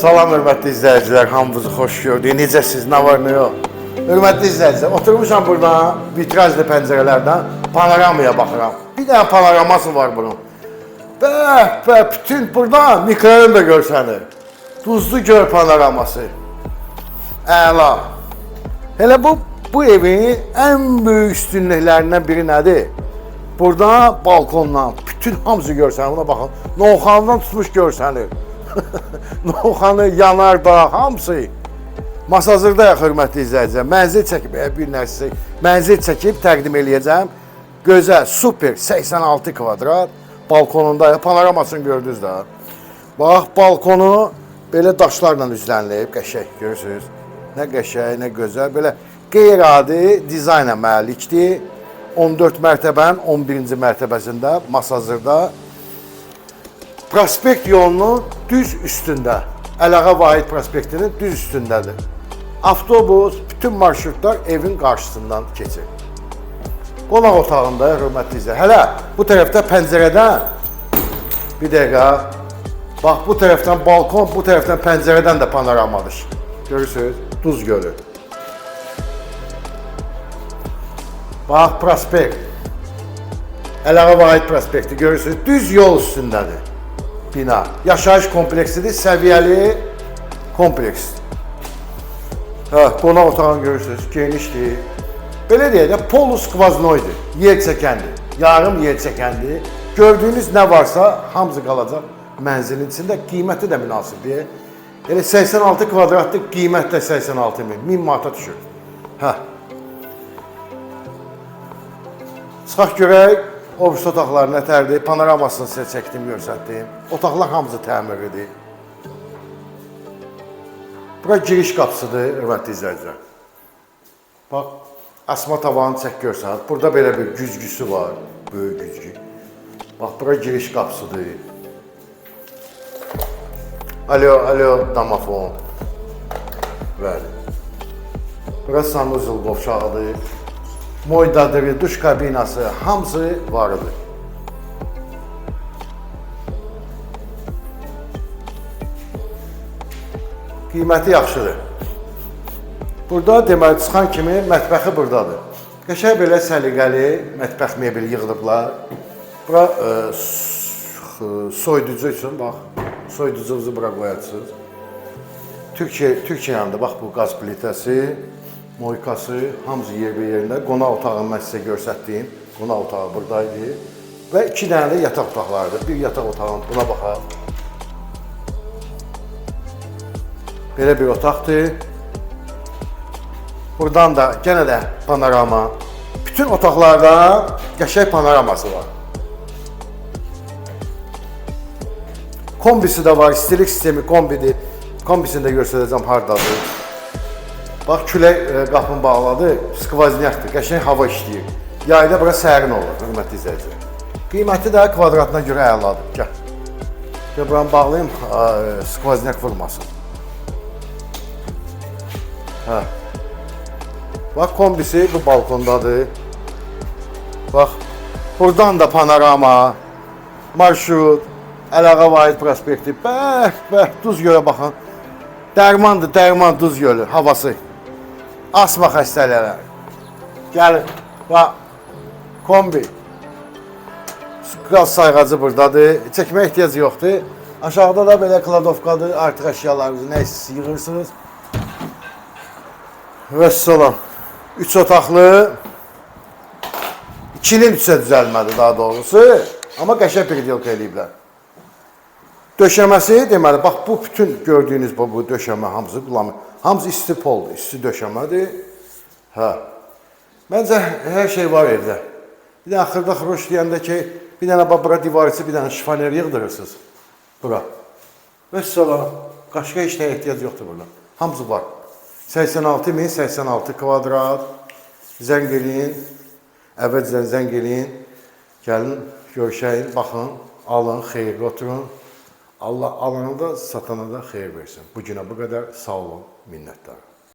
Salam hörmətli izləyicilər, hamınızı xoş gördük. Necəsiz, nə var, nə yox? Hörmətli izləyicilər, oturmuşam burada vitrajlı pəncərələrdən panoramaya baxıram. Bir dənə panoraması var bunun. Bəh, bəh, bütün burada mikrorayon da görsənir. Duzlu göl panoraması. Əla. Hele bu bu evin en büyük üstünlüklərindən biri nədir? Burada balkondan bütün hamısı görsənir. Buna baxın. Novxandan tutmuş görsənir. Novxanı, yanardağ, hamısı. Masazırda ya hörmətli izləyicilər. Mənzil çəkib, e, bir nəsə mənzil çəkib təqdim eləyəcəm. Gözəl, super 86 kvadrat balkonunda panoramasını gördünüz də. Bax, balkonu belə daşlarla üzlənilib, qəşəng görürsüz. Nə qəşəng, nə gözəl, belə qeyri-adi dizayna məlikdir. 14 mərtəbənin 11-ci mərtəbəsində Masazırda Prospekt yolunun düz üstündə. Əlağa Vahid prospektinin düz üstündədir. Avtobus, bütün marşrutlar evin qarşısından keçir. Qonaq otağında hörmətli izləyicilər. Hələ bu tərəfdə pəncərədən bir dəqiqə. Bax bu tərəfdən balkon, bu tərəfdən pəncərədən də panoramadır. Görürsüz? Duz Gölü. Bax prospekt. Əlağa Vahid prospekti görürsüz. Düz yol üstündədir bina. Yaşayış kompleksidir, səviyyəli kompleks. Hə, qonaq otağını görürsünüz, genişdir. Belə deyək də, polus skvaznoydur, yer çəkəndir, yarım yer çəkəndir. Gördüyünüz nə varsa hamısı qalacaq mənzilin içində, qiyməti də münasibdir. Elə 86 kvadratlıq qiymət də 86 min, 1000 manata düşür. Hə. Çıxaq görək, ofis otaqları nətərdir, panoramasını sizə çəkdim, göstərdim. Otaqlar hamısı təmirlidir. Bura giriş qapısıdır, hörmətli izləyicilər. Bax, asma tavanı çək görsən. Burada belə bir güzgüsü var, böyük güzgü. Bax, bura giriş qapısıdır. Alo, alo, damafon. Bəli. Bura sanuzul qovşağıdır. Moydadır, duş kabinası, hamısı vardır. Qiyməti yaxşıdır. Burada deməli çıxan kimi mətbəxi burdadır. Qəşəng belə səliqəli mətbəx mebeli yığılıblar. Bura e, s- soyuducu üçün bax, soyuducunuzu bura qoyarsınız. Türkiyə Türkiyəndə bax bu qaz plitəsi, moykası hamısı yerdə yerində. Qonaq otağını mən sizə göstərdiyim qonaq otağı buradaydı. Və iki dənə də yataq otaqlarıdır. Bir yataq otağının buna baxaq. Belə bir otaqdır. Buradan da gene də panorama. Bütün otaqlarda qəşəng panoraması var. Kombisi də var, istilik sistemi kombidir. Kombisini də göstərəcəm hardadır. Bax külək e, qapını bağladı, skvaznyakdır, qəşəng hava işləyir. Yayda bura sərin olur, hörmətli izləyicilər. Qiyməti də kvadratına görə əladır. Gəl. Gəl buranı bağlayım, a, skvaznak vurmasın. Hə. Bax kombisi bu balkondadır. Bax, buradan da panorama, marşrut, Əlağa Vahid prospekti. Bəh, bəh, Duz gölə baxın. Dərmandır, dərman Duz gölü havası. Asma xəstələri. Gəlin, bax, kombi. Qaz sayğacı buradadır. Çəkmə ehtiyac yoxdur. Aşağıda da belə kladovkadır. Artıq əşyalarınızı nə istəyirsiniz yığırsınız. Vəssalam. Üç otaqlı. İkinin üçə düzəlmədi daha doğrusu. Amma qəşəng pridelka eləyiblər. Döşəməsi deməli bax bu bütün gördüyünüz bu, bu döşəmə hamısı qulamı. Hamısı isti poldur, isti döşəmədir. Hə. Məncə hər şey var evdə. Bir də axırda xroş deyəndə ki, bir dənə bax bura divar içi bir dənə şifaner yığdırırsınız. Bura. Vəssalam. Başqa heç nəyə ehtiyac yoxdur burada. Hamısı var. 86 min 86 kvadrat. Zəng eləyin. Əvvəlcədən zəng eləyin. Gəlin, görüşəyin, baxın, alın, xeyirli oturun. Allah alana da satana da xeyir versin. Bu günə bu qədər sağ olun, minnətdarım.